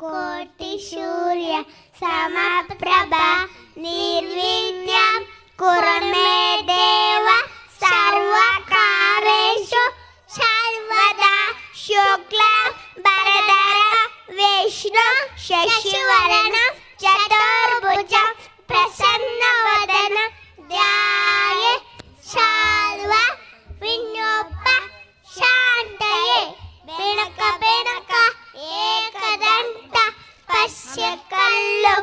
ಕೋಟಿ ಸೂರ್ಯ ಸಮಪ್ರಭಾ ನಿರ್ವಿದ್ಯ ಕುರಮೇ ದೇವ ಸರ್ವಕಾರೇಶು ಸರ್ವದಾ ಶುಕ್ಲ ಬರದರ ವಿಷ್ಣು ಶಶಿವರನ ಚತುರ್ಭುಜ ಪ್ರಸನ್ನವದನ ಧ್ಯಾಯ ಶಾಲ್ವ ವಿನ್ಯೋಪ ಶಾಂತಯೇ ಬೆಣಕ ಬೆಣಕ ಏಕದಂತ പശക്കല്ലോ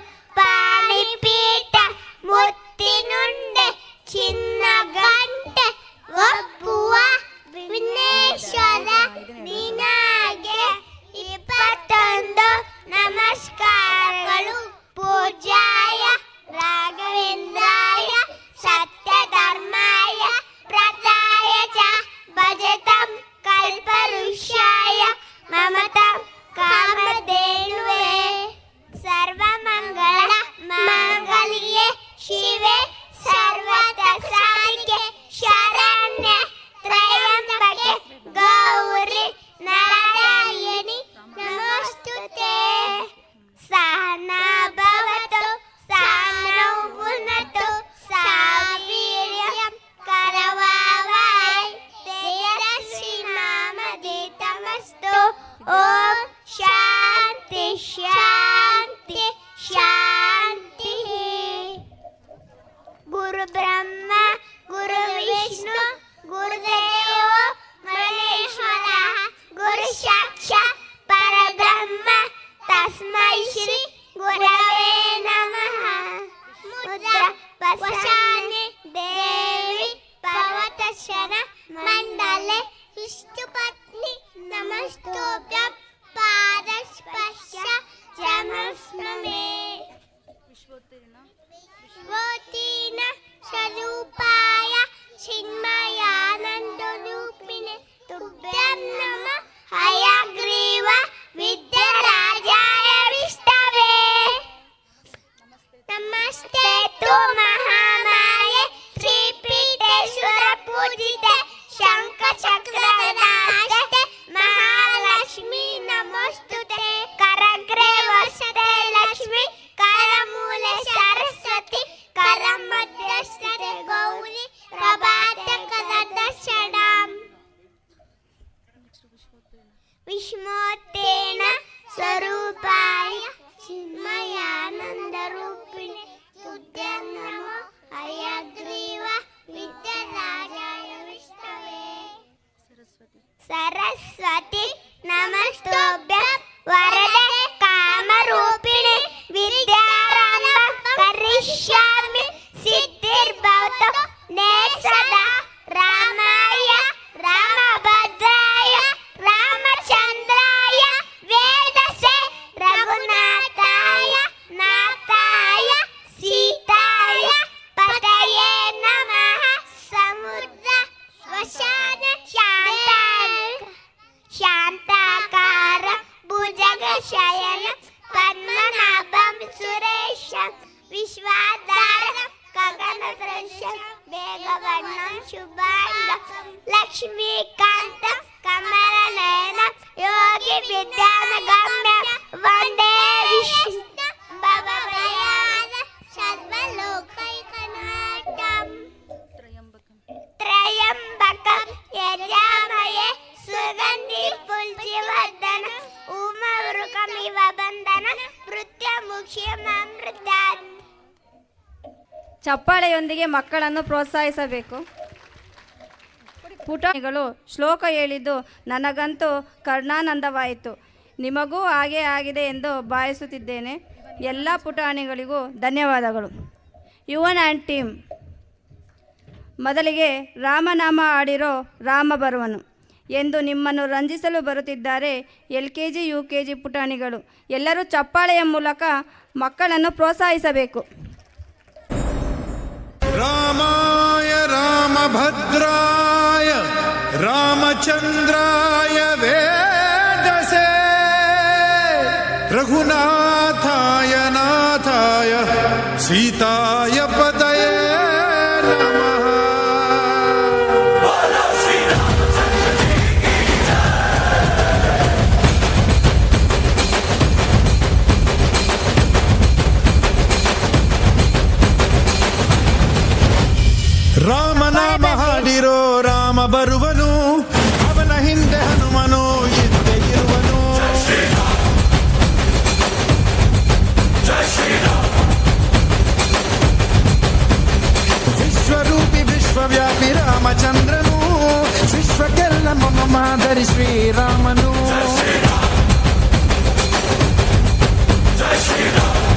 Felicia. சரஸ்வதி शयनं पद्मनाभं सुरेशं विश्वाधारं गगनदृश्यं वेगवर्णं शुभाङ्गं लक्ष्मीकान्तं कमलनयनं योगिविद्यानगम्यं वंदे विष्णु ಚಪ್ಪಾಳೆಯೊಂದಿಗೆ ಮಕ್ಕಳನ್ನು ಪ್ರೋತ್ಸಾಹಿಸಬೇಕು. ಪುಟಾಣಿಗಳು ಶ್ಲೋಕ ಹೇಳಿದ್ದು, ನನಗಂತೂ ಕರ್ಣಾನಂದವಾಯಿತು. ನಿಮಗೂ ಹಾಗೆ ಆಗಿದೆ ಎಂದು ಭಾವಿಸುತ್ತಿದ್ದೇನೆ. ಎಲ್ಲ ಪುಟಾಣಿಗಳಿಗೂ ಧನ್ಯವಾದಗಳು. Yuvan and team. ಮೊದಲಿಗೆ ರಾಮನಾಮ ಆಡಿರೋ ರಾಮ ಬರುವನು. ಎಂದು ನಿಮ್ಮನ್ನು ರಂಜಿಸಲು ಬರುತ್ತಿದ್ದಾರೆ L K G U K G ಪುಟಾಣಿಗಳು. ಎಲ್ಲರೂ ಚಪ್ಪಾಳೆಯ ಮೂಲಕ ಮಕ್ಕಳನ್ನು ಪ್ರೋತ್ಸಾಹಿಸಬೇಕು. ರಾಮಾಯ ರಾಮಭದ್ರಾಯ ರಾಮಚಂದ್ರಾಯ ವೇದಸೆ. ರಘುನಾಥಾಯ ನಾಥಾಯ ಸೀತಾಯ ರಾಮನ ಮಹಾಡಿರೋ ರಾಮ ಬರುವನು ಅವನ ಹಿಂದೆ ಹನುಮನು ಹಿಂದೆ ಇರುವನು ವಿಶ್ವರೂಪಿ ವಿಶ್ವವ್ಯಾಪಿ ರಾಮಚಂದ್ರನು ವಿಶ್ವಕ್ಕೆಲ್ಲ ಮಮ ಮಾದರಿ ಶ್ರೀರಾಮನು ಜಯ ಶ್ರೀರಾಮ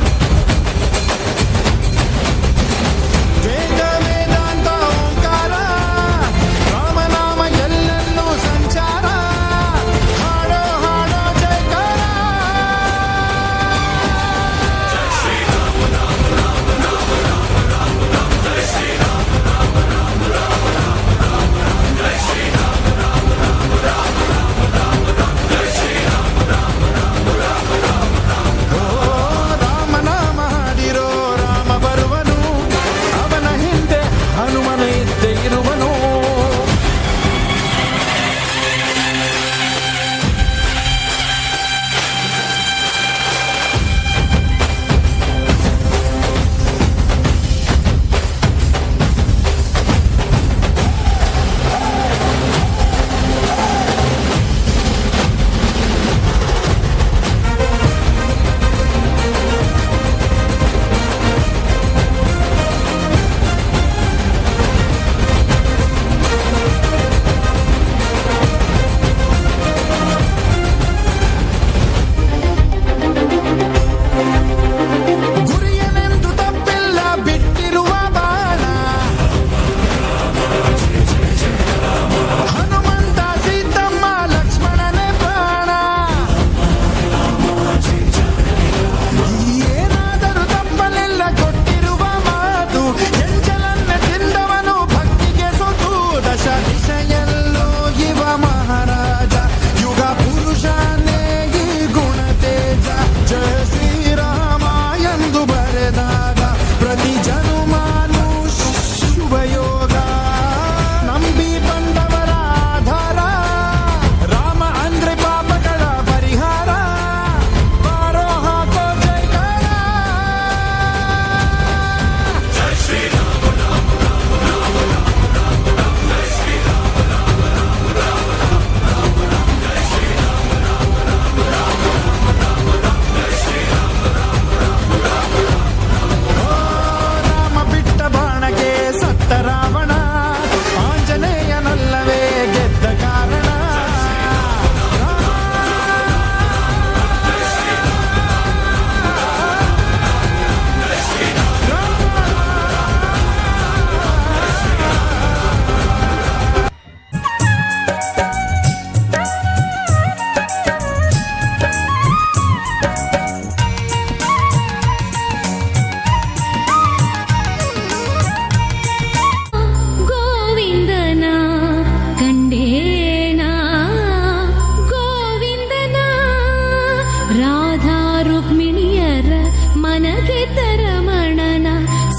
ಮನಗೆದ್ದರ ಮಣನ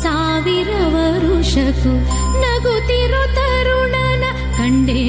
ಸಾವಿರ ವರುಷಕ್ಕೂ ನಗುತ್ತಿರೋ ತರುಣನ ಕಂಡೇ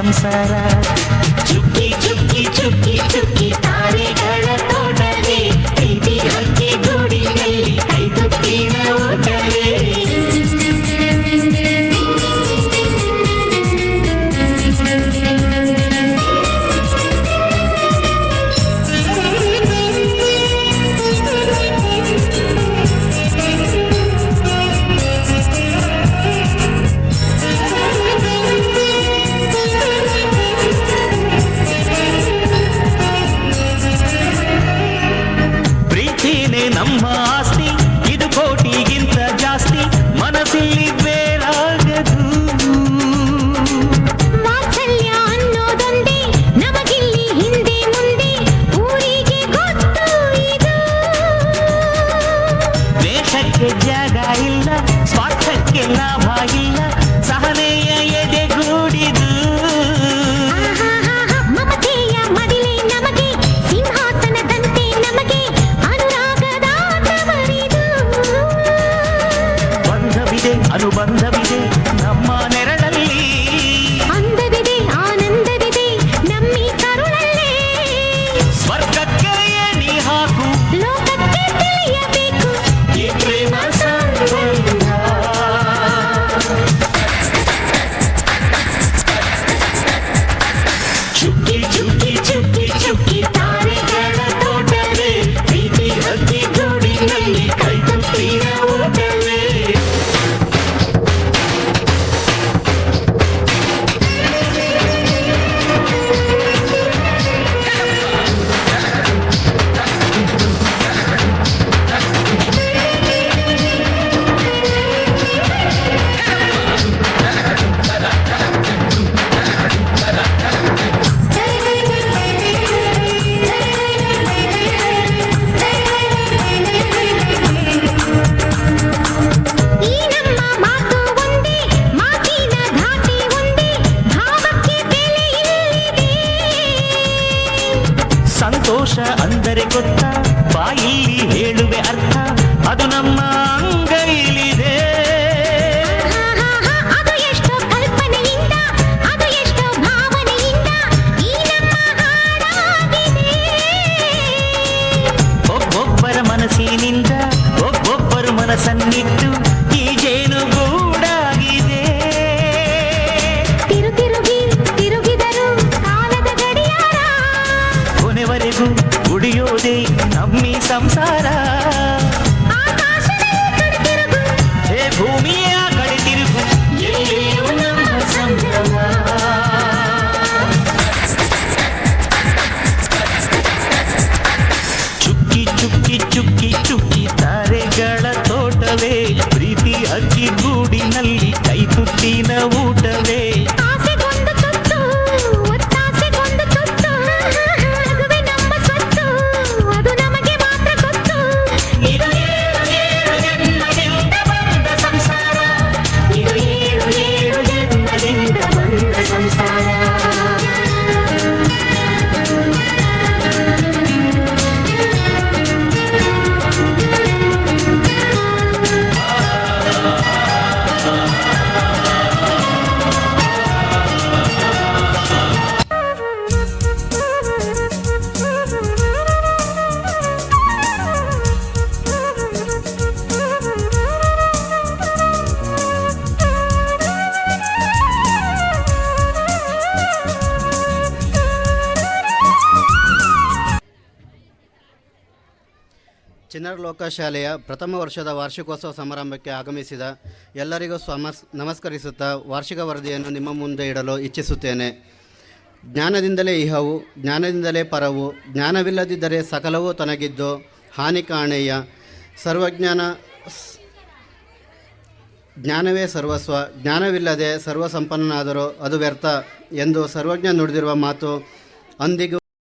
ಸಂಸಾರ ಚುಕ್ಕಿ ಚುಕ್ಕಿ ಚುಕ್ಕಿ ಚುಕ್ಕಿ நம்மா ಸಂತೋಷ ಅಂದರೆ ಗೊತ್ತಾ? ಬಾಯಿಲಿ ಹೇಳುವೆ ಅರ್ಥ. ಅದು ನಮ್ಮ ನಮ್ಮಿ ಸಂಸಾರ ಆಕಾಶದಲ್ಲಿ ಕಣ್ತಿರುಗು ಹೇ ಭೂಮಿಯ ಕಡೆ ತಿರುಗು ಎಲ್ಲಿಯೂ ನಮ್ಮ ಸಂಭ್ರಮ ಚುಕ್ಕಿ ಚುಕ್ಕಿ ಚುಕ್ಕಿ ಚುಕ್ಕಿ ತಾರೆಗಳ ತೋಟವೇ ಪ್ರೀತಿ ಅಕ್ಕಿ ಗೂಡಿನಲ್ಲಿ ಕೈ ತುತ್ತಿನ ಊಟವೇ ಚಿನ್ನರ ಲೋಕಶಾಲೆಯ ಪ್ರಥಮ ವರ್ಷದ ವಾರ್ಷಿಕೋತ್ಸವ ಸಮಾರಂಭಕ್ಕೆ ಆಗಮಿಸಿದ ಎಲ್ಲರಿಗೂ ಸಮಸ್ ನಮಸ್ಕರಿಸುತ್ತಾ ವಾರ್ಷಿಕ ವರದಿಯನ್ನು ನಿಮ್ಮ ಮುಂದೆ ಇಡಲು ಇಚ್ಛಿಸುತ್ತೇನೆ. ಜ್ಞಾನದಿಂದಲೇ ಇಹವು, ಜ್ಞಾನದಿಂದಲೇ ಪರವು, ಜ್ಞಾನವಿಲ್ಲದಿದ್ದರೆ ಸಕಲವೂ ತನಗಿದ್ದು ಹಾನಿ ಕಾಣೆಯ ಸರ್ವಜ್ಞಾನ ಜ್ಞಾನವೇ ಸರ್ವಸ್ವ, ಜ್ಞಾನವಿಲ್ಲದೆ ಸರ್ವಸಂಪನ್ನನಾದರೂ ಅದು ವ್ಯರ್ಥ ಎಂದು ಸರ್ವಜ್ಞ ನುಡಿದಿರುವ ಮಾತು ಅಂದಿಗೂ